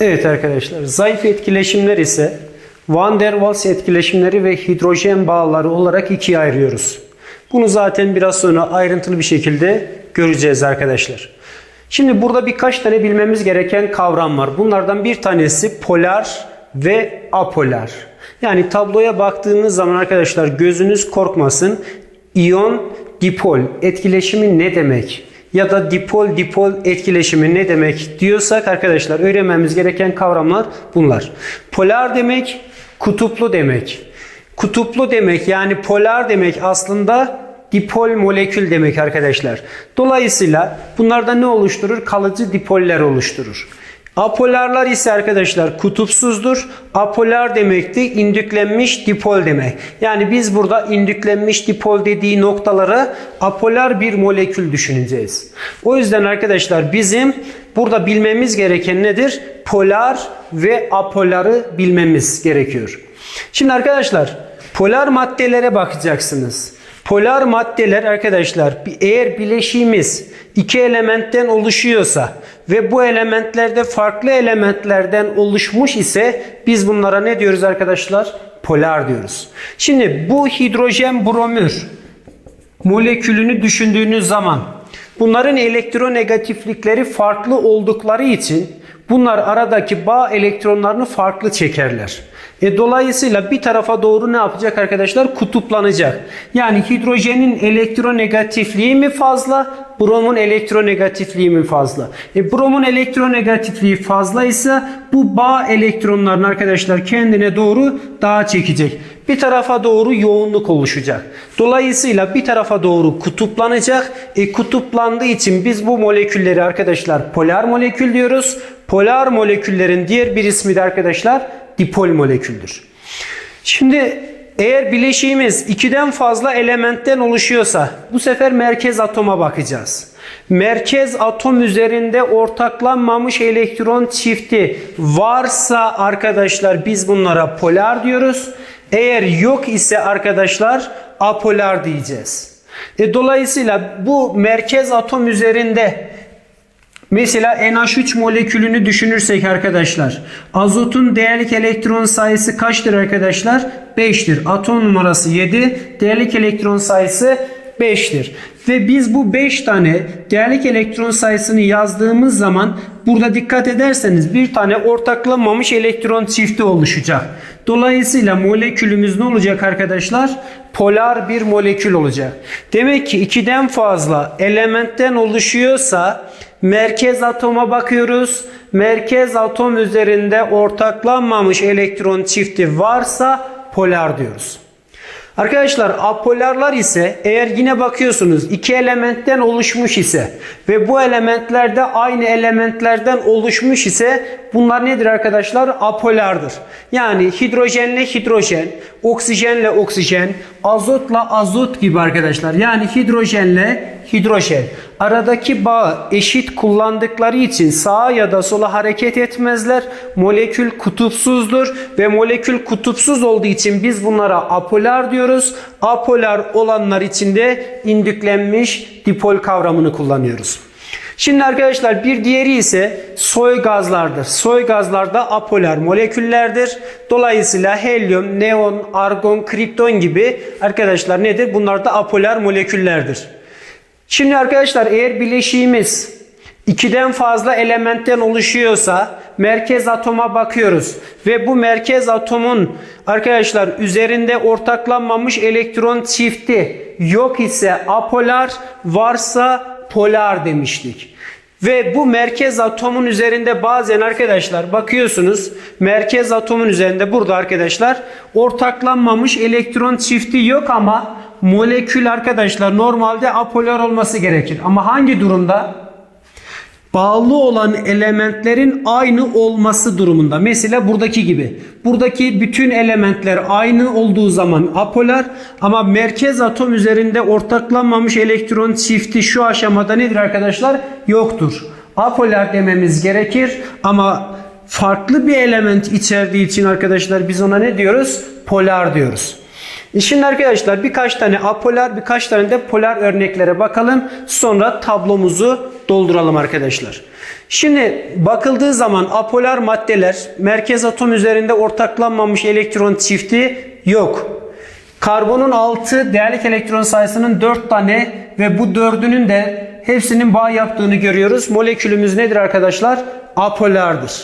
Evet arkadaşlar, zayıf etkileşimler ise Van der Waals etkileşimleri ve hidrojen bağları olarak ikiye ayırıyoruz. Bunu zaten biraz sonra ayrıntılı bir şekilde göreceğiz arkadaşlar. Şimdi burada birkaç tane bilmemiz gereken kavram var. Bunlardan bir tanesi polar ve apolar. Yani tabloya baktığınız zaman arkadaşlar gözünüz korkmasın. İyon dipol etkileşimi ne demek? Ya da dipol dipol etkileşimi ne demek diyorsak arkadaşlar öğrenmemiz gereken kavramlar bunlar. Polar demek kutuplu demek. Kutuplu demek yani polar demek aslında dipol molekül demek arkadaşlar. Dolayısıyla bunlarda ne oluşturur? Kalıcı dipoller oluşturur. Apolarlar ise arkadaşlar kutupsuzdur. Apolar demek de indüklenmiş dipol demek. Yani biz burada indüklenmiş dipol dediği noktalara apolar bir molekül düşüneceğiz. O yüzden arkadaşlar bizim burada bilmemiz gereken nedir? Polar ve apoları bilmemiz gerekiyor. Şimdi arkadaşlar polar maddelere bakacaksınız. Polar maddeler arkadaşlar eğer bileşiğimiz iki elementten oluşuyorsa ve bu elementlerde farklı elementlerden oluşmuş ise biz bunlara ne diyoruz arkadaşlar? Polar diyoruz. Şimdi bu hidrojen bromür molekülünü düşündüğünüz zaman bunların elektronegatiflikleri farklı oldukları için bunlar aradaki bağ elektronlarını farklı çekerler. E dolayısıyla bir tarafa doğru ne yapacak arkadaşlar? Kutuplanacak. Yani hidrojenin elektronegatifliği mi fazla, bromun elektronegatifliği mi fazla? E bromun elektronegatifliği fazlaysa bu bağ elektronlarını arkadaşlar kendine doğru daha çekecek. Bir tarafa doğru yoğunluk oluşacak. Dolayısıyla bir tarafa doğru kutuplanacak. E kutuplandığı için biz bu molekülleri arkadaşlar polar molekül diyoruz. Polar moleküllerin diğer bir ismi de arkadaşlar dipol moleküldür. Şimdi eğer bileşiğimiz ikiden fazla elementten oluşuyorsa bu sefer merkez atoma bakacağız. Merkez atom üzerinde ortaklanmamış elektron çifti varsa arkadaşlar biz bunlara polar diyoruz. Eğer yok ise arkadaşlar apolar diyeceğiz. E, dolayısıyla bu merkez atom üzerinde Mesela NH3 molekülünü düşünürsek arkadaşlar. Azotun değerlik elektron sayısı kaçtır arkadaşlar? 5'tir. Atom numarası 7. Değerlik elektron sayısı 5'tir. Ve biz bu 5 tane değerlik elektron sayısını yazdığımız zaman burada dikkat ederseniz bir tane ortaklanmamış elektron çifti oluşacak. Dolayısıyla molekülümüz ne olacak arkadaşlar? Polar bir molekül olacak. Demek ki ikiden fazla elementten oluşuyorsa merkez atoma bakıyoruz. Merkez atom üzerinde ortaklanmamış elektron çifti varsa polar diyoruz. Arkadaşlar apolarlar ise eğer yine bakıyorsunuz iki elementten oluşmuş ise ve bu elementlerde aynı elementlerden oluşmuş ise bunlar nedir arkadaşlar? Apolardır. Yani hidrojenle hidrojen, oksijenle oksijen, azotla azot gibi arkadaşlar. Yani hidrojenle hidrojen. Aradaki bağ eşit kullandıkları için sağa ya da sola hareket etmezler. Molekül kutupsuzdur ve molekül kutupsuz olduğu için biz bunlara apolar diyoruz. Apolar olanlar için de indüklenmiş dipol kavramını kullanıyoruz. Şimdi arkadaşlar bir diğeri ise soy gazlardır. Soy gazlarda apolar moleküllerdir. Dolayısıyla helyum, neon, argon, kripton gibi arkadaşlar nedir? Bunlar da apolar moleküllerdir. Şimdi arkadaşlar eğer bileşiğimiz ikiden fazla elementten oluşuyorsa merkez atoma bakıyoruz ve bu merkez atomun arkadaşlar üzerinde ortaklanmamış elektron çifti yok ise apolar varsa polar demiştik. Ve bu merkez atomun üzerinde bazen arkadaşlar bakıyorsunuz merkez atomun üzerinde burada arkadaşlar ortaklanmamış elektron çifti yok ama molekül arkadaşlar normalde apolar olması gerekir. Ama hangi durumda? Bağlı olan elementlerin aynı olması durumunda. Mesela buradaki gibi. Buradaki bütün elementler aynı olduğu zaman apolar ama merkez atom üzerinde ortaklanmamış elektron çifti şu aşamada nedir arkadaşlar? Yoktur. Apolar dememiz gerekir ama farklı bir element içerdiği için arkadaşlar biz ona ne diyoruz? Polar diyoruz. Şimdi arkadaşlar birkaç tane apolar birkaç tane de polar örneklere bakalım. Sonra tablomuzu dolduralım arkadaşlar. Şimdi bakıldığı zaman apolar maddeler merkez atom üzerinde ortaklanmamış elektron çifti yok. Karbonun 6 değerlik elektron sayısının 4 tane ve bu 4'ünün de hepsinin bağ yaptığını görüyoruz. Molekülümüz nedir arkadaşlar? Apolardır.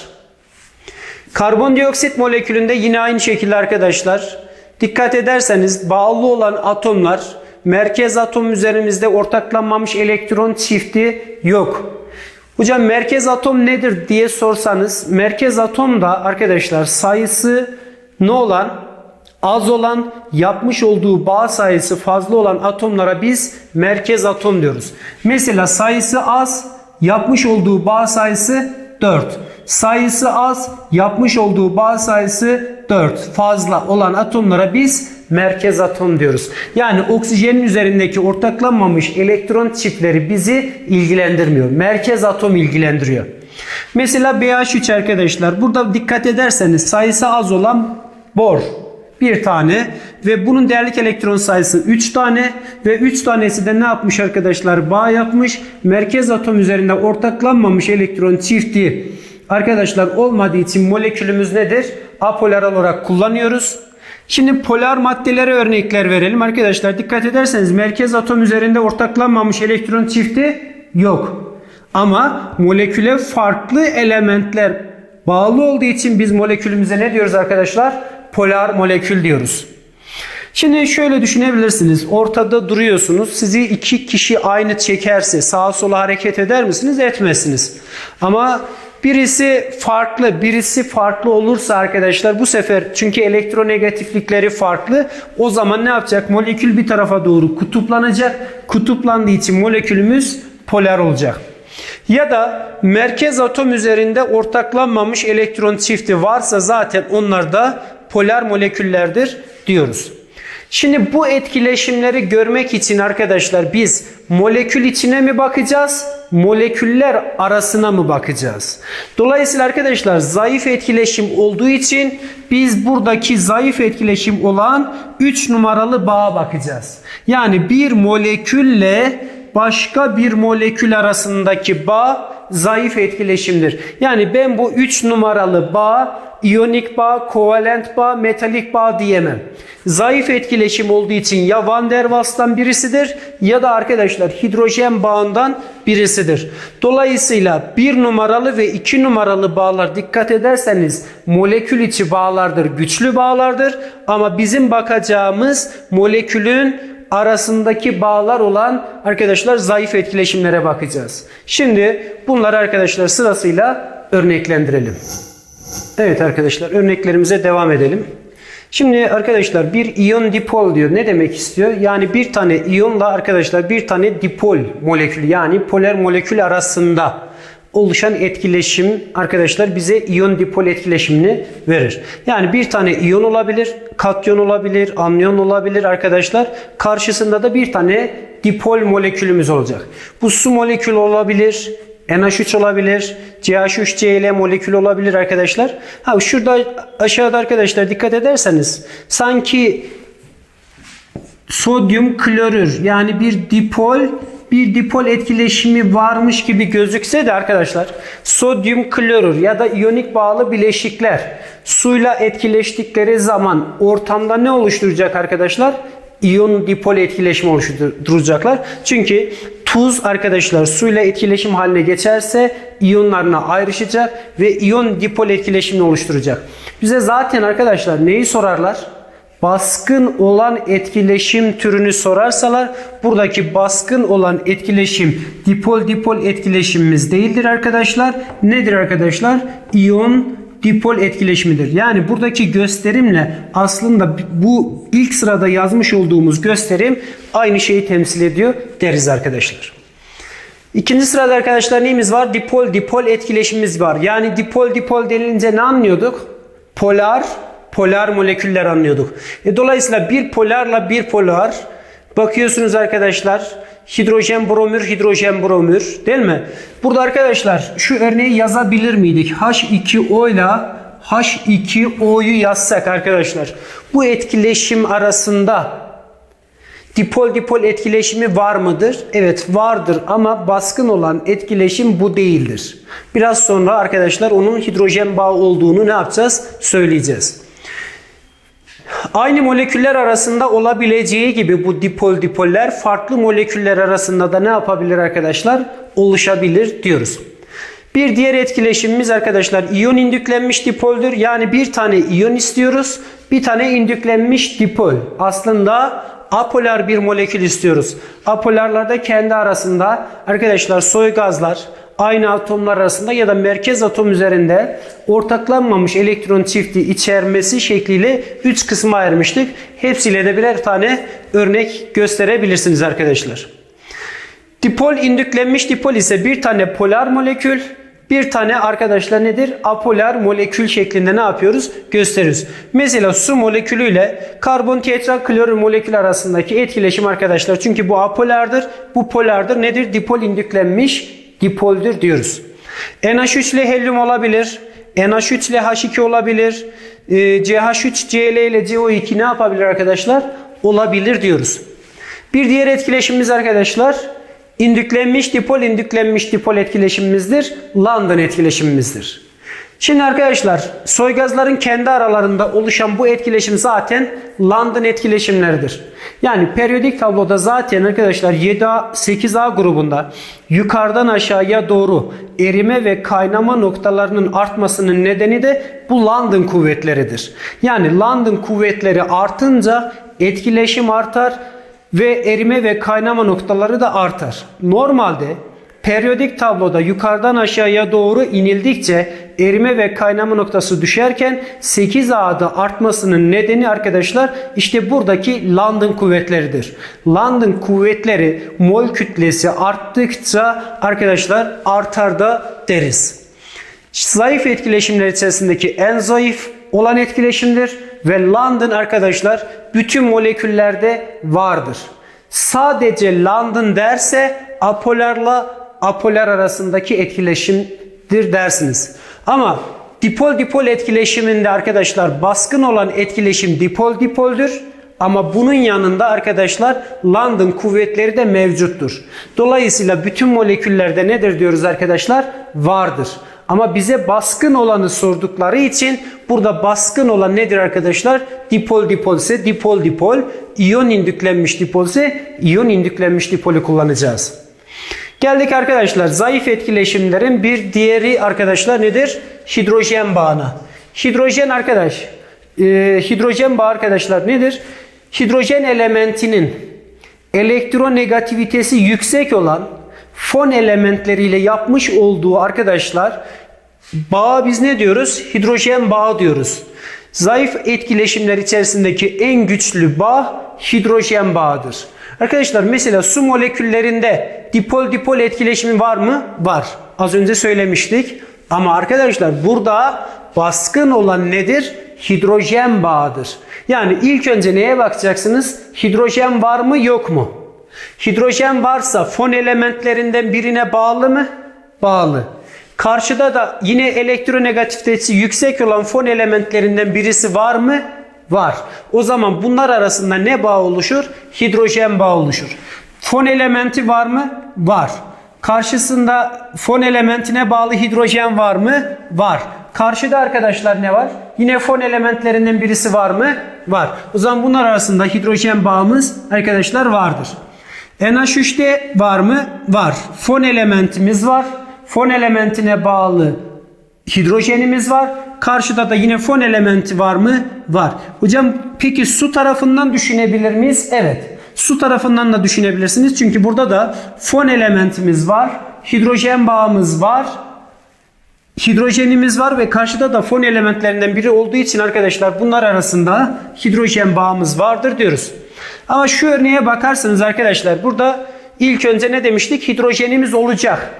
Karbondioksit molekülünde yine aynı şekilde arkadaşlar. Dikkat ederseniz bağlı olan atomlar merkez atom üzerimizde ortaklanmamış elektron çifti yok. Hocam merkez atom nedir diye sorsanız merkez atom da arkadaşlar sayısı ne olan az olan yapmış olduğu bağ sayısı fazla olan atomlara biz merkez atom diyoruz. Mesela sayısı az yapmış olduğu bağ sayısı 4. Sayısı az yapmış olduğu bağ sayısı 4 fazla olan atomlara biz merkez atom diyoruz. Yani oksijenin üzerindeki ortaklanmamış elektron çiftleri bizi ilgilendirmiyor. Merkez atom ilgilendiriyor. Mesela BH3 arkadaşlar burada dikkat ederseniz sayısı az olan bor bir tane ve bunun değerlik elektron sayısı 3 tane ve 3 tanesi de ne yapmış arkadaşlar? Bağ yapmış. Merkez atom üzerinde ortaklanmamış elektron çifti arkadaşlar olmadığı için molekülümüz nedir? Apolar olarak kullanıyoruz. Şimdi polar maddelere örnekler verelim. Arkadaşlar dikkat ederseniz merkez atom üzerinde ortaklanmamış elektron çifti yok. Ama moleküle farklı elementler bağlı olduğu için biz molekülümüze ne diyoruz arkadaşlar? Polar molekül diyoruz. Şimdi şöyle düşünebilirsiniz. Ortada duruyorsunuz. Sizi iki kişi aynı çekerse sağa sola hareket eder misiniz? Etmezsiniz. Ama birisi farklı, birisi farklı olursa arkadaşlar bu sefer çünkü elektronegatiflikleri farklı. O zaman ne yapacak? Molekül bir tarafa doğru kutuplanacak. Kutuplandığı için molekülümüz polar olacak. Ya da merkez atom üzerinde ortaklanmamış elektron çifti varsa zaten onlar da polar moleküllerdir diyoruz. Şimdi bu etkileşimleri görmek için arkadaşlar biz molekül içine mi bakacağız? Moleküller arasına mı bakacağız? Dolayısıyla arkadaşlar zayıf etkileşim olduğu için biz buradaki zayıf etkileşim olan 3 numaralı bağa bakacağız. Yani bir molekülle başka bir molekül arasındaki bağ zayıf etkileşimdir. Yani ben bu 3 numaralı bağ iyonik bağ, kovalent bağ, metalik bağ diyemem. Zayıf etkileşim olduğu için ya Van der Waals'tan birisidir ya da arkadaşlar hidrojen bağından birisidir. Dolayısıyla 1 numaralı ve 2 numaralı bağlar dikkat ederseniz molekül içi bağlardır, güçlü bağlardır. Ama bizim bakacağımız molekülün arasındaki bağlar olan arkadaşlar zayıf etkileşimlere bakacağız. Şimdi bunları arkadaşlar sırasıyla örneklendirelim. Evet arkadaşlar örneklerimize devam edelim. Şimdi arkadaşlar bir iyon dipol diyor. Ne demek istiyor? Yani bir tane iyonla arkadaşlar bir tane dipol molekül yani polar molekül arasında oluşan etkileşim arkadaşlar bize iyon dipol etkileşimini verir. Yani bir tane iyon olabilir, katyon olabilir, anyon olabilir arkadaşlar. Karşısında da bir tane dipol molekülümüz olacak. Bu su molekülü olabilir, NH3 olabilir, CH3Cl molekül olabilir arkadaşlar. Ha şurada aşağıda arkadaşlar dikkat ederseniz sanki sodyum klorür yani bir dipol bir dipol etkileşimi varmış gibi gözükse de arkadaşlar sodyum klorür ya da iyonik bağlı bileşikler suyla etkileştikleri zaman ortamda ne oluşturacak arkadaşlar? İyon dipol etkileşimi oluşturacaklar. Çünkü tuz arkadaşlar suyla etkileşim haline geçerse iyonlarına ayrışacak ve iyon dipol etkileşimini oluşturacak. Bize zaten arkadaşlar neyi sorarlar? Baskın olan etkileşim türünü sorarsalar buradaki baskın olan etkileşim dipol dipol etkileşimimiz değildir arkadaşlar. Nedir arkadaşlar? İyon dipol etkileşimidir. Yani buradaki gösterimle aslında bu ilk sırada yazmış olduğumuz gösterim aynı şeyi temsil ediyor deriz arkadaşlar. İkinci sırada arkadaşlar neyimiz var? Dipol dipol etkileşimimiz var. Yani dipol dipol denilince ne anlıyorduk? Polar polar moleküller anlıyorduk. E, dolayısıyla bir polarla bir polar bakıyorsunuz arkadaşlar hidrojen bromür hidrojen bromür değil mi? Burada arkadaşlar şu örneği yazabilir miydik? H2O ile H2O'yu yazsak arkadaşlar bu etkileşim arasında Dipol dipol etkileşimi var mıdır? Evet vardır ama baskın olan etkileşim bu değildir. Biraz sonra arkadaşlar onun hidrojen bağı olduğunu ne yapacağız? Söyleyeceğiz. Aynı moleküller arasında olabileceği gibi bu dipol dipoller farklı moleküller arasında da ne yapabilir arkadaşlar? Oluşabilir diyoruz. Bir diğer etkileşimimiz arkadaşlar iyon indüklenmiş dipoldür. Yani bir tane iyon istiyoruz. Bir tane indüklenmiş dipol. Aslında apolar bir molekül istiyoruz. Apolarlarda kendi arasında arkadaşlar soy gazlar aynı atomlar arasında ya da merkez atom üzerinde ortaklanmamış elektron çifti içermesi şekliyle 3 kısma ayırmıştık. Hepsiyle de birer tane örnek gösterebilirsiniz arkadaşlar. Dipol indüklenmiş dipol ise bir tane polar molekül, bir tane arkadaşlar nedir? Apolar molekül şeklinde ne yapıyoruz? Gösteriyoruz. Mesela su molekülü ile karbon tetraklorür molekül arasındaki etkileşim arkadaşlar. Çünkü bu apolardır, bu polardır. Nedir? Dipol indüklenmiş dipoldür diyoruz. NH3 ile helyum olabilir. NH3 ile H2 olabilir. Ee, CH3 Cl ile CO2 ne yapabilir arkadaşlar? Olabilir diyoruz. Bir diğer etkileşimimiz arkadaşlar indüklenmiş dipol indüklenmiş dipol etkileşimimizdir. London etkileşimimizdir. Şimdi arkadaşlar soy gazların kendi aralarında oluşan bu etkileşim zaten London etkileşimleridir. Yani periyodik tabloda zaten arkadaşlar 7A 8A grubunda yukarıdan aşağıya doğru erime ve kaynama noktalarının artmasının nedeni de bu London kuvvetleridir. Yani London kuvvetleri artınca etkileşim artar ve erime ve kaynama noktaları da artar. Normalde periyodik tabloda yukarıdan aşağıya doğru inildikçe erime ve kaynama noktası düşerken 8 A'da artmasının nedeni arkadaşlar işte buradaki London kuvvetleridir. London kuvvetleri mol kütlesi arttıkça arkadaşlar artar da deriz. Zayıf etkileşimler içerisindeki en zayıf olan etkileşimdir ve London arkadaşlar bütün moleküllerde vardır. Sadece London derse apolarla apolar arasındaki etkileşimdir dersiniz. Ama dipol dipol etkileşiminde arkadaşlar baskın olan etkileşim dipol dipoldür. Ama bunun yanında arkadaşlar London kuvvetleri de mevcuttur. Dolayısıyla bütün moleküllerde nedir diyoruz arkadaşlar? Vardır. Ama bize baskın olanı sordukları için burada baskın olan nedir arkadaşlar? Dipol dipol ise dipol dipol, iyon indüklenmiş dipol ise iyon indüklenmiş dipolü kullanacağız. Geldik arkadaşlar zayıf etkileşimlerin bir diğeri arkadaşlar nedir? Hidrojen bağına. Hidrojen arkadaş, e, hidrojen bağı arkadaşlar nedir? Hidrojen elementinin elektronegativitesi yüksek olan fon elementleriyle yapmış olduğu arkadaşlar bağa biz ne diyoruz? Hidrojen bağı diyoruz. Zayıf etkileşimler içerisindeki en güçlü bağ hidrojen bağıdır. Arkadaşlar mesela su moleküllerinde dipol dipol etkileşimi var mı? Var. Az önce söylemiştik. Ama arkadaşlar burada baskın olan nedir? Hidrojen bağıdır. Yani ilk önce neye bakacaksınız? Hidrojen var mı yok mu? Hidrojen varsa fon elementlerinden birine bağlı mı? Bağlı. Karşıda da yine elektronegativitesi yüksek olan fon elementlerinden birisi var mı? Var. O zaman bunlar arasında ne bağ oluşur? Hidrojen bağ oluşur. Fon elementi var mı? Var. Karşısında fon elementine bağlı hidrojen var mı? Var. Karşıda arkadaşlar ne var? Yine fon elementlerinden birisi var mı? Var. O zaman bunlar arasında hidrojen bağımız arkadaşlar vardır. NH3'te var mı? Var. Fon elementimiz var. Fon elementine bağlı hidrojenimiz var. Karşıda da yine fon elementi var mı? Var. Hocam peki su tarafından düşünebilir miyiz? Evet. Su tarafından da düşünebilirsiniz. Çünkü burada da fon elementimiz var. Hidrojen bağımız var. Hidrojenimiz var ve karşıda da fon elementlerinden biri olduğu için arkadaşlar bunlar arasında hidrojen bağımız vardır diyoruz. Ama şu örneğe bakarsanız arkadaşlar burada ilk önce ne demiştik? Hidrojenimiz olacak.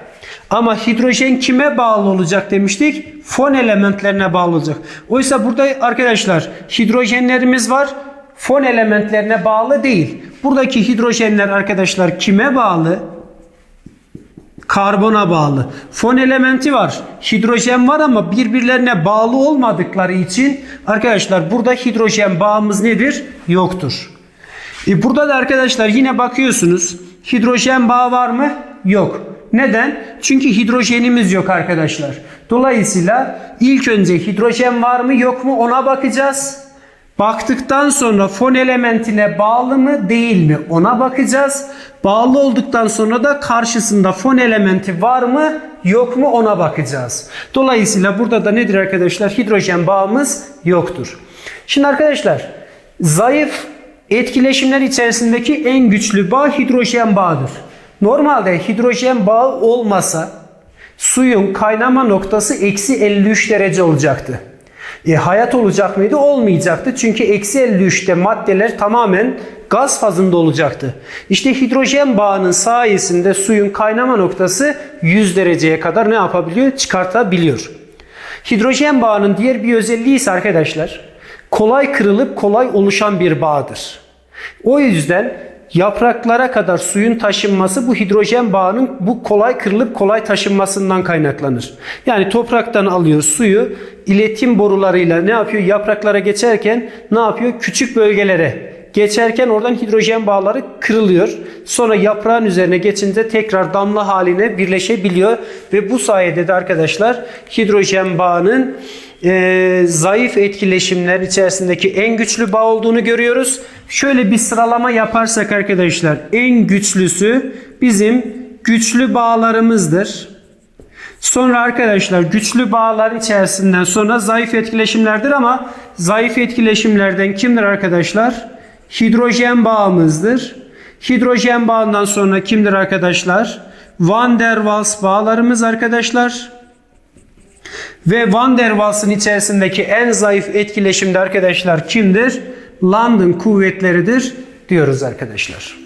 Ama hidrojen kime bağlı olacak demiştik? Fon elementlerine bağlı olacak. Oysa burada arkadaşlar hidrojenlerimiz var. Fon elementlerine bağlı değil. Buradaki hidrojenler arkadaşlar kime bağlı? Karbona bağlı. Fon elementi var. Hidrojen var ama birbirlerine bağlı olmadıkları için arkadaşlar burada hidrojen bağımız nedir? Yoktur. E burada da arkadaşlar yine bakıyorsunuz. Hidrojen bağı var mı? Yok. Neden? Çünkü hidrojenimiz yok arkadaşlar. Dolayısıyla ilk önce hidrojen var mı yok mu ona bakacağız. Baktıktan sonra fon elementine bağlı mı değil mi ona bakacağız. Bağlı olduktan sonra da karşısında fon elementi var mı yok mu ona bakacağız. Dolayısıyla burada da nedir arkadaşlar? Hidrojen bağımız yoktur. Şimdi arkadaşlar zayıf etkileşimler içerisindeki en güçlü bağ hidrojen bağıdır. Normalde hidrojen bağı olmasa suyun kaynama noktası eksi 53 derece olacaktı. E, hayat olacak mıydı? Olmayacaktı. Çünkü eksi 53'te maddeler tamamen gaz fazında olacaktı. İşte hidrojen bağının sayesinde suyun kaynama noktası 100 dereceye kadar ne yapabiliyor? Çıkartabiliyor. Hidrojen bağının diğer bir özelliği ise arkadaşlar kolay kırılıp kolay oluşan bir bağdır. O yüzden yapraklara kadar suyun taşınması bu hidrojen bağının bu kolay kırılıp kolay taşınmasından kaynaklanır. Yani topraktan alıyor suyu iletim borularıyla ne yapıyor? Yapraklara geçerken ne yapıyor? Küçük bölgelere geçerken oradan hidrojen bağları kırılıyor. Sonra yaprağın üzerine geçince tekrar damla haline birleşebiliyor ve bu sayede de arkadaşlar hidrojen bağının e, zayıf etkileşimler içerisindeki en güçlü bağ olduğunu görüyoruz. Şöyle bir sıralama yaparsak arkadaşlar en güçlüsü bizim güçlü bağlarımızdır. Sonra arkadaşlar güçlü bağlar içerisinden sonra zayıf etkileşimlerdir ama zayıf etkileşimlerden kimdir arkadaşlar? Hidrojen bağımızdır. Hidrojen bağından sonra kimdir arkadaşlar? Van der Waals bağlarımız arkadaşlar. Ve Van der Waals'ın içerisindeki en zayıf etkileşimde arkadaşlar kimdir? London kuvvetleridir diyoruz arkadaşlar.